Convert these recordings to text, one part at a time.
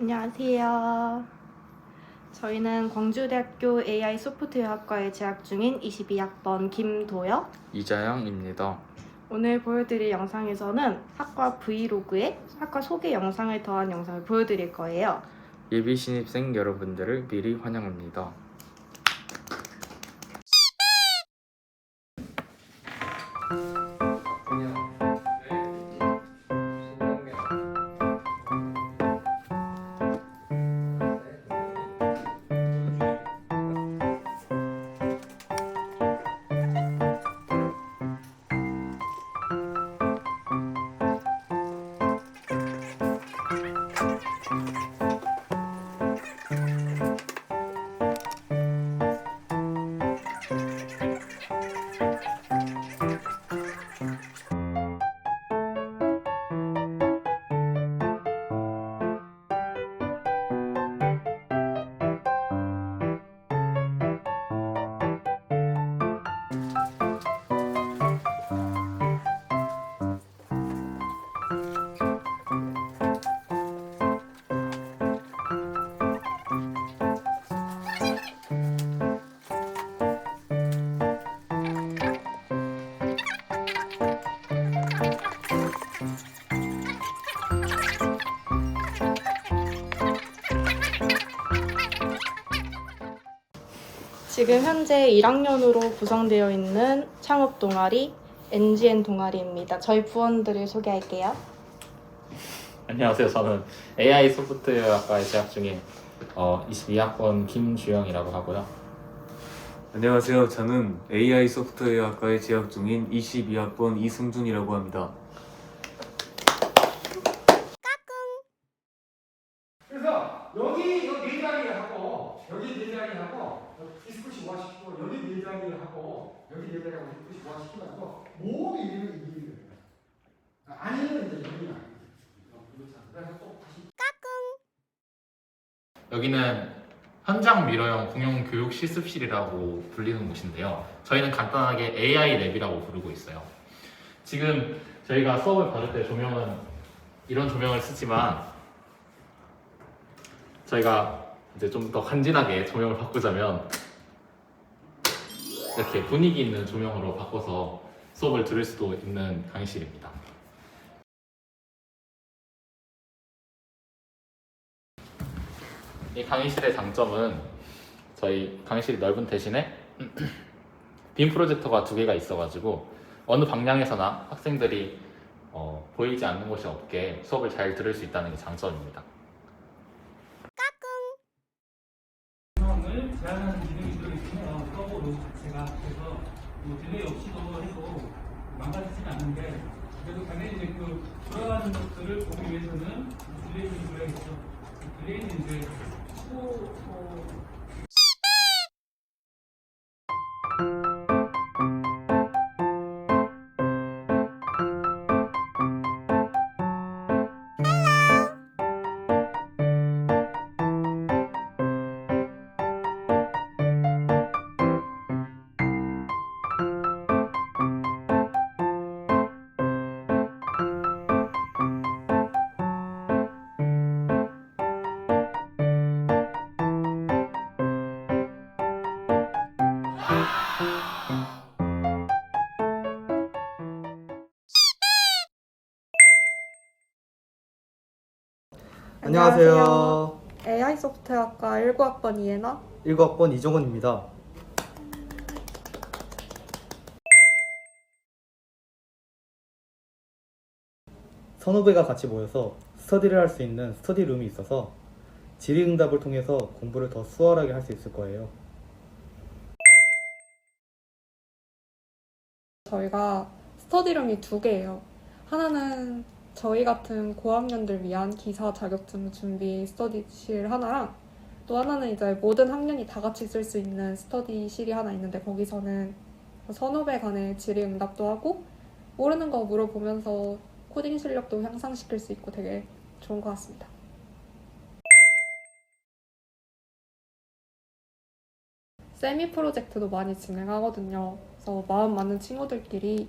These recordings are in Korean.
안녕하세요. 저희는 광주대학교 AI 소프트웨어학과에 재학 중인 22학번 김도혁. 이자영입니다. 오늘 보여드릴 영상에서는 학과 브이로그에 학과 소개 영상을 더한 영상을 보여드릴 거예요. 예비 신입생 여러분들을 미리 환영합니다. 지금 현재 1학년으로 구성되어 있는 창업 동아리 NGN 동아리입니다. 저희 부원들을 소개할게요. 안녕하세요. 저는 AI 소프트웨어학과에 재학 중인 어, 22학번 김주영이라고 하고요. 안녕하세요. 저는 AI 소프트웨어학과에 재학 중인 22학번 이승준이라고 합니다. 그래서 여기 이네 자리 하고 여기 네 자리 하고 디스크시 모아시키고 여기 네 자리 하고 여기 네 자리하고 디스크시 모아시키면서 모두 이름을 이기는 거예요. 아니면 이제 여기는 아니에요. 다시 여기는 현장 미러형 공용 교육 실습실이라고 불리는 곳인데요. 저희는 간단하게 AI 랩이라고 부르고 있어요. 지금 저희가 수업을 받을 때 조명은 이런 조명을 쓰지만 저희가 이제 좀 더 간지나게 조명을 바꾸자면 이렇게 분위기 있는 조명으로 바꿔서 수업을 들을 수도 있는 강의실입니다. 이 강의실의 장점은 저희 강의실이 넓은 대신에 빔 프로젝터가 두 개가 있어가지고 어느 방향에서나 학생들이 어, 보이지 않는 곳이 없게 수업을 잘 들을 수 있다는 게 장점입니다. 상황을 제한하는 들어있으면 서버 로그 자체가 그래서 뭐 딜레이 없이도 해도 망가지진 않는데 그래도 당연히 이제 그 돌아가는 것들을 보기 위해서는 딜레이를 줘야겠죠. 그 딜레이는 이제 초, 어, 안녕하세요. AI 소프트웨어학과 19학번 이해나. 19학번 이종원입니다. 선후배가 같이 모여서 스터디를 할 수 있는 스터디룸이 있어서 질의응답을 통해서 공부를 더 수월하게 할 수 있을 거예요. 저희가 스터디룸이 두 개예요. 하나는 저희 같은 고학년들 위한 기사 자격증 준비 스터디실 하나랑 또 하나는 이제 모든 학년이 다 같이 쓸 수 있는 스터디실이 하나 있는데 거기서는 선후배 간의 질의응답도 하고 모르는 거 물어보면서 코딩 실력도 향상시킬 수 있고 되게 좋은 것 같습니다. 세미 프로젝트도 많이 진행하거든요. 그래서 마음 맞는 친구들끼리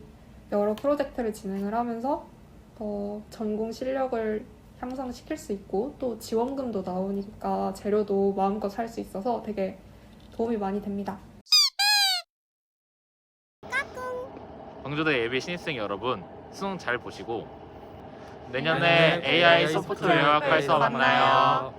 여러 프로젝트를 진행을 하면서 더 전공 실력을 향상시킬 수 있고 또 지원금도 나오니까 재료도 마음껏 살 수 있어서 되게 도움이 많이 됩니다. 광주대 예비 신입생 여러분 수능 잘 보시고 내년에 AI 소프트웨어 학과에서 만나요.